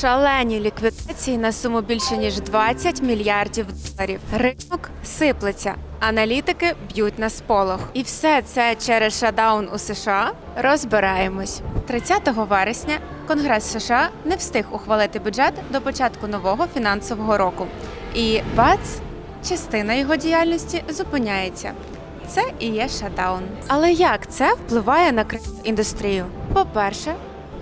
Шалені ліквідації на суму більше ніж 20 мільярдів доларів. Ринок сиплеться. Аналітики б'ють на сполох. І все це через шадаун у США. Розбираємось. 30 вересня Конгрес США не встиг ухвалити бюджет до початку нового фінансового року. І бац, частина його діяльності зупиняється. Це і є шатдаун. Але як це впливає на індустрію? По-перше,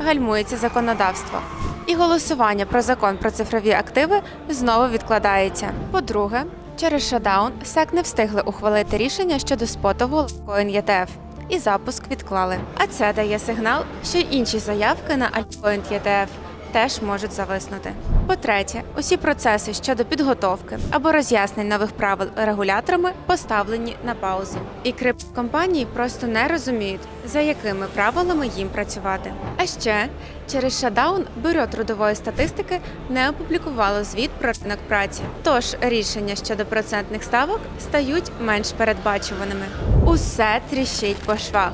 гальмується законодавство. І голосування про закон про цифрові активи знову відкладається. По-друге, через шадаун СЕК не встигли ухвалити рішення щодо спотового Litecoin ETF. І запуск відклали. А це дає сигнал, що інші заявки на Altcoin ETF теж можуть зависнути. По-третє, усі процеси щодо підготовки або роз'яснень нових правил регуляторами поставлені на паузу. І криптокомпанії просто не розуміють, за якими правилами їм працювати. А ще через шадаун бюро трудової статистики не опублікувало звіт про ринок праці. Тож рішення щодо процентних ставок стають менш передбачуваними. Усе тріщить по швах.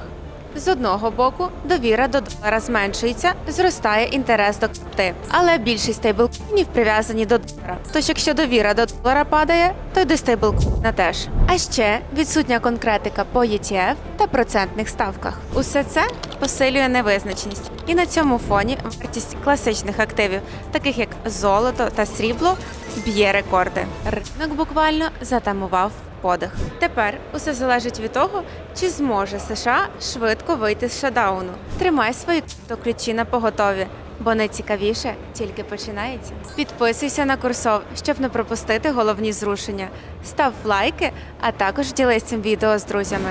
З одного боку, довіра до долара зменшується, зростає інтерес до крипти. Але більшість стейблкоїнів прив'язані до долара. Тож, якщо довіра до долара падає, то й до стейблкоїна теж. А ще відсутня конкретика по ETF та процентних ставках. Усе це посилює невизначеність. І на цьому фоні вартість класичних активів, таких як золото та срібло, б'є рекорди. Ринок буквально затамував подих. Тепер усе залежить від того, чи зможе США швидко вийти з шадауну. Тримай свої ключі на поготові, бо найцікавіше тільки починається. Підписуйся на курсов, щоб не пропустити головні зрушення. Став лайки, а також ділись цим відео з друзями.